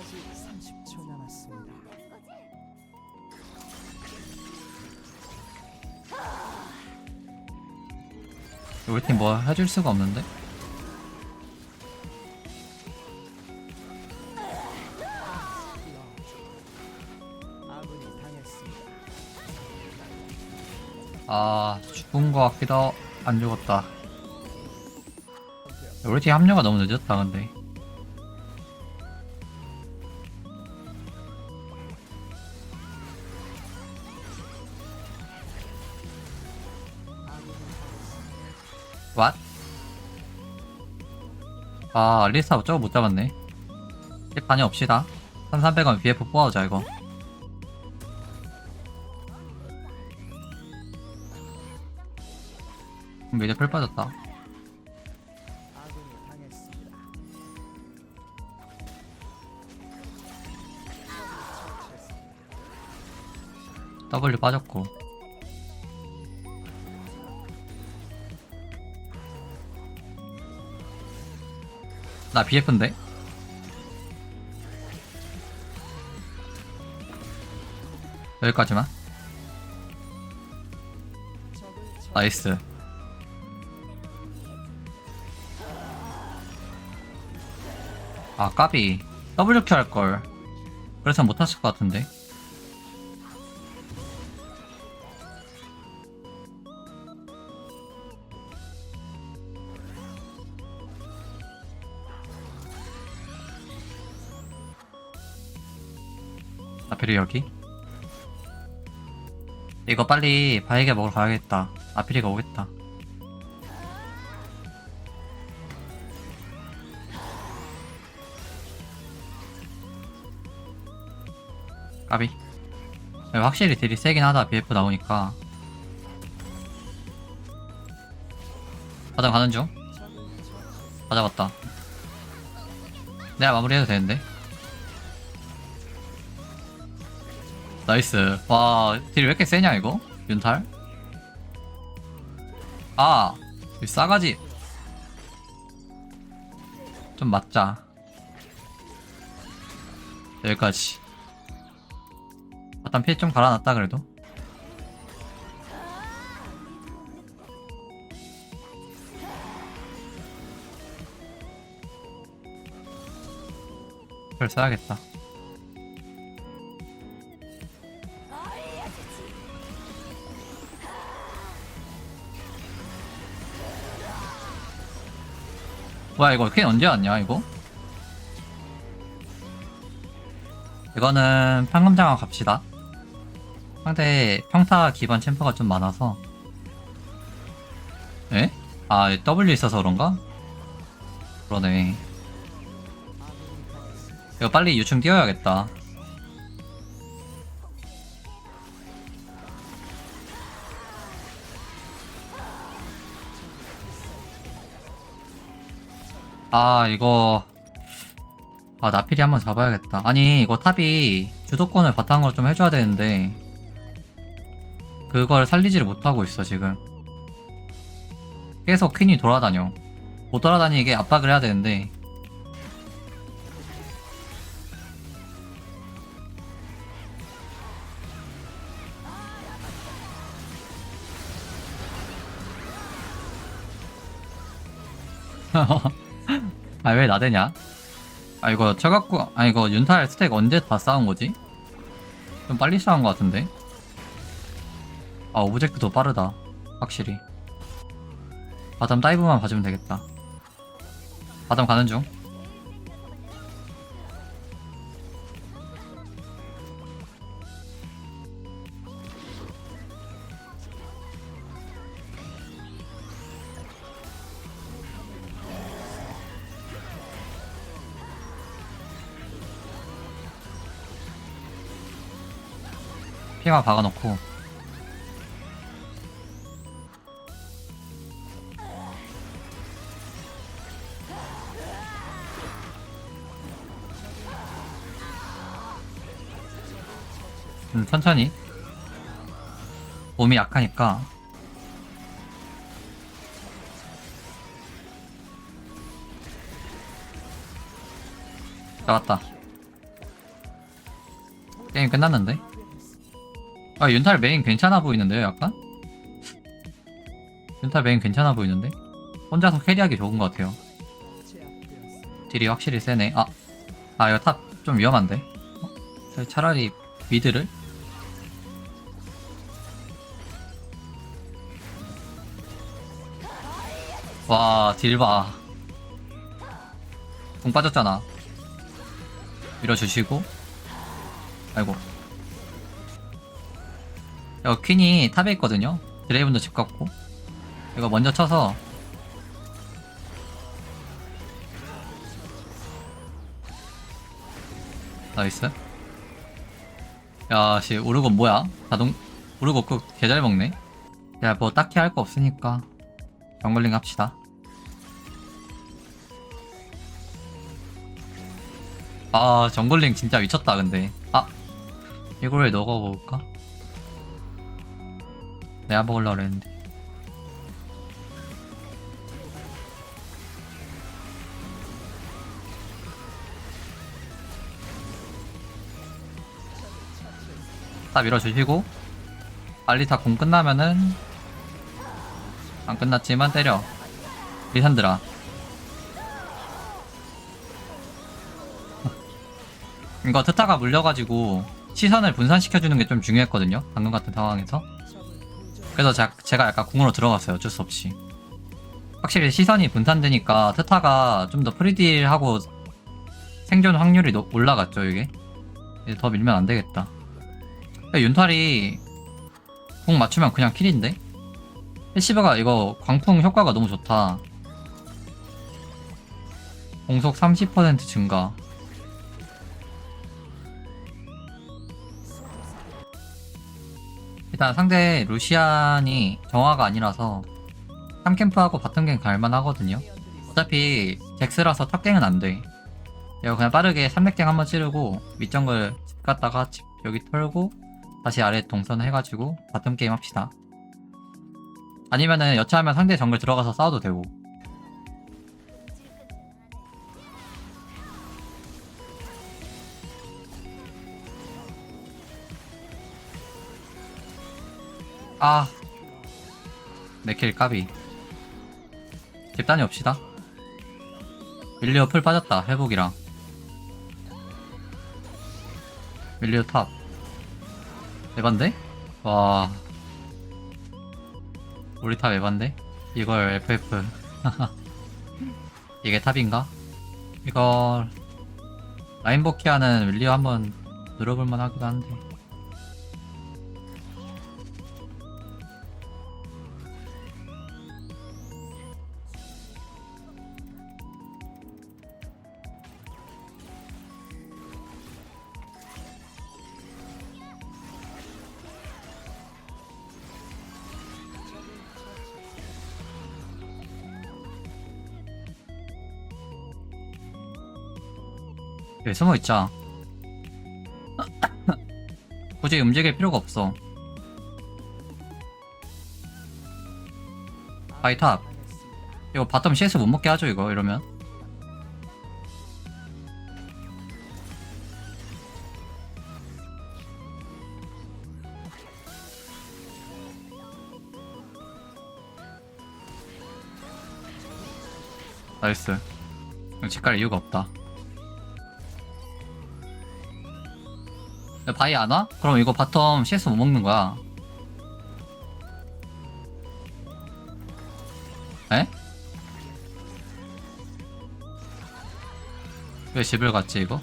아직 30초 남았습니다. 우리 팀 뭐 해줄 수가 없는데? 아 죽은 거 같기도 안 죽었다 우리 팀 합류가 너무 늦었다 근데 왓? 아 알리스타 저거 못 잡았네 일 반이 없시다 1300원 BF 뽑아오자 이거 이제 풀 빠졌다. W 빠졌고 나 BF인데? 여기까지만. 나이스. 아 까비. WQ 할걸. 그래서 못했을 것 같은데 아필이 여기? 이거 빨리 바이게 먹으러 가야겠다. 아필이가 오겠다. 까비. 야, 확실히 딜이 세긴 하다. BF 나오니까. 바닥 가는 중. 맞아봤다. 내가 마무리해도 되는데 나이스. 와 딜 왜 이렇게 세냐 이거? 윤탈? 아이 싸가지. 좀 맞자. 여기까지. 일단 피 좀 갈아놨다 그래도. 그걸 써야겠다 뭐야 이거 퀸 언제 왔냐 이거? 이거는 판금장화 갑시다 상대 평타 기반 챔퍼가 좀 많아서 에? 아 W 있어서 그런가? 그러네. 이거 빨리 유충 띄워야겠다 아 이거. 아 나필이 한번 잡아야겠다. 아니 이거 탑이 주도권을 바탕으로 좀 해줘야 되는데. 그걸 살리지를 못하고 있어 지금. 계속 퀸이 돌아다녀. 못 돌아다니게 압박을 해야 되는데 아 왜 나대냐? 아 이거 쳐갖고 아 이거 윤탈 스택 언제 다 쌓은 거지? 좀 빨리 쌓은 것 같은데? 아 오브젝트도 빠르다 확실히 바텀 다이브만 봐주면 되겠다 바텀 가는 중 피만 박아놓고. 음, 천천히. 몸이 약하니까. 잡았다. 게임 끝났는데? 아 윤탈 메인 괜찮아 보이는데요 약간? 윤탈 메인 괜찮아 보이는데? 혼자서 캐리하기 좋은 것 같아요. 딜이 확실히 세네 아, 아 이거 탑 좀 위험한데? 어? 차라리 미드를? 와 딜봐 공 빠졌잖아 밀어주시고 아이고 이거 퀸이 탑에 있거든요. 드레이븐도 집 갔고. 이거 먼저 쳐서. 나이스. 야씨 우르고 뭐야? 자동 우르고 그 개잘 먹네. 야 뭐 딱히 할 거 없으니까 정글링 합시다. 아 정글링 진짜 미쳤다 근데. 아 이걸 넣어볼까? 내가 먹으려고 그랬는데. 다 밀어주시고 빨리 다공 끝나면은 안 끝났지만 때려. 리산드라. 이거 트타가 물려가지고 시선을 분산시켜주는 게 좀 중요했거든요. 방금 같은 상황에서 그래서 자- 제가 약간 궁으로 들어갔어요. 어쩔 수 없이. 확실히 시선이 분산되니까 트타가 좀 더 프리딜하고 생존 확률이 높- 올라갔죠 이게. 이제 더 밀면 안 되겠다. 윤탈이 궁 맞추면 그냥 킬인데? 패시브가 이거 광풍 효과가 너무 좋다. 공속 30% 증가 일단 상대 루시안이 정화가 아니라서 3캠프하고 바텀갱 갈만 하거든요. 어차피 잭스라서 탑갱은 안돼. 이거 그냥 빠르게 3렙갱 한번 찌르고 밑정글 집 갔다가 집 여기 털고 다시 아래 동선 해가지고 바텀 게임 합시다. 아니면은 여차하면 상대 정글 들어가서 싸워도 되고 아. 네킬 까비. 집단이 없시다. 밀리오 풀 빠졌다 회복이랑. 밀리오 탑. 에반데? 와. 우리 탑 에반데? 이걸 FF 이게 탑인가? 이거 라인버키 하는 밀리오 한번 늘어볼만 하기도 한데 여기 숨어있자. 굳이 움직일 필요가 없어. 바이탑. 이거 바텀 CS 못 먹게 하죠 이거 이러면? 나이스. 집갈 이유가 없다 바이 안 와? 그럼 이거 바텀 CS 못 먹는 거야 에? 왜 집을 갔지 이거?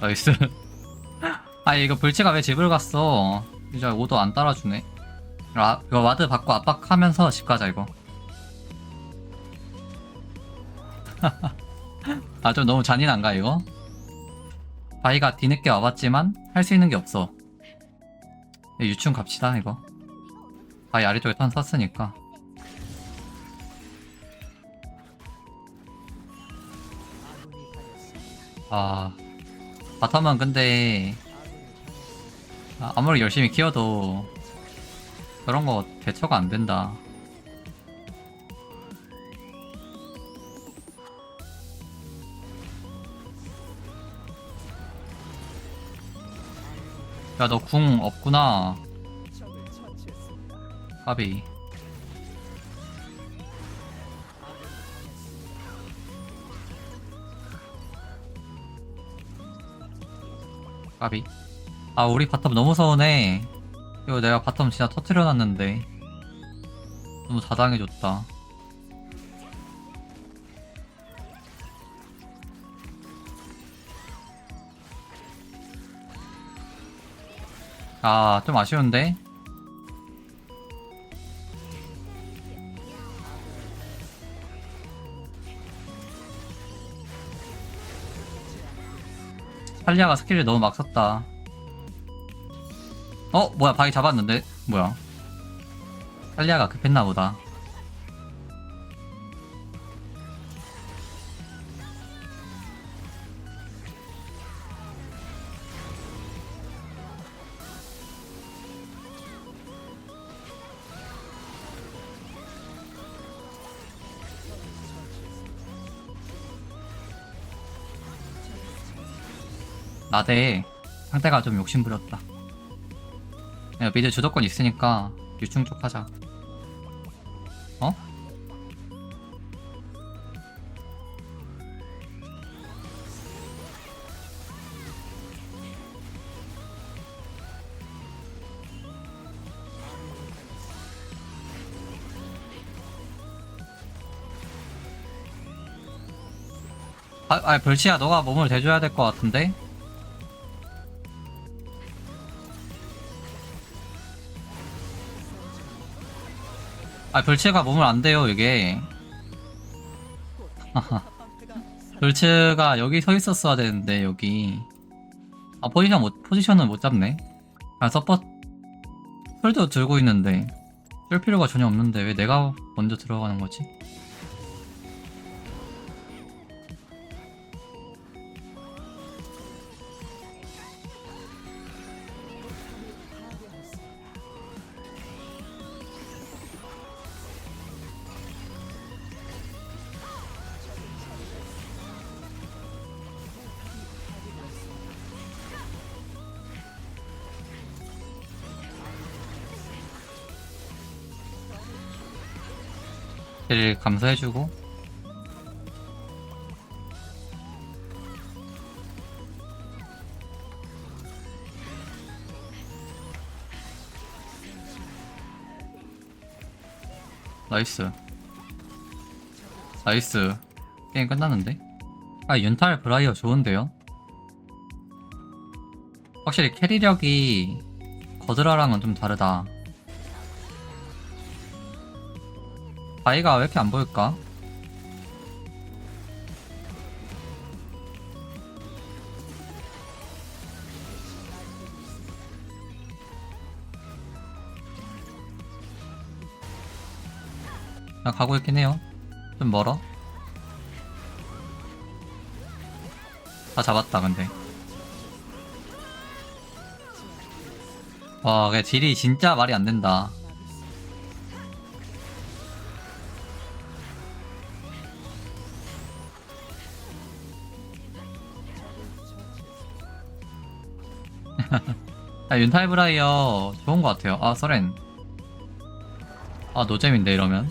나이스 아 이거 불치가 왜 집을 갔어 이제 오도 안 따라주네 아, 이거 와드 받고 압박하면서 집 가자 이거 아 좀 너무 잔인한가 이거? 바이가 뒤늦게 와봤지만 할 수 있는 게 없어 유충 갑시다 이거 바이 아래쪽에 턴 썼으니까. 아 바텀은 근데 아, 아무리 열심히 키워도 그런 거 대처가 안 된다. 야, 너 궁 없구나. 까비. 까비. 아, 우리 바텀 너무 서운해. 이거 내가 바텀 진짜 터트려놨는데. 너무 자당해줬다. 아, 좀 아쉬운데? 탈리아가 스킬을 너무 막 썼다. 어? 뭐야, 바위 잡았는데? 뭐야. 탈리아가 급했나 보다. 나대 상대가 좀 욕심부렸다. 야, 미드 주도권 있으니까 유충 쪽 하자. 어? 아, 아, 별치야, 너가 몸을 대줘야 될 것 같은데? 아, 별치가 몸을 안 대요, 이게. 별치가 여기 서 있었어야 되는데, 여기. 아, 포지션 못, 포지션은 못 잡네. 아, 서퍼, 풀도 들고 있는데, 쓸 필요가 전혀 없는데, 왜 내가 먼저 들어가는 거지? 를 감사해주고. 나이스. 나이스. 게임 끝났는데? 아 윤탈 브라이어 좋은데요? 확실히 캐리력이 거드라랑은 좀 다르다 바위가 왜 이렇게 안 보일까? 나 가고 있긴 해요. 좀 멀어. 다 잡았다, 근데. 와, 딜이 진짜 말이 안 된다. 아, 윤타이브라이어 좋은 것 같아요. 아, 서렌. 아, 노잼인데, 이러면.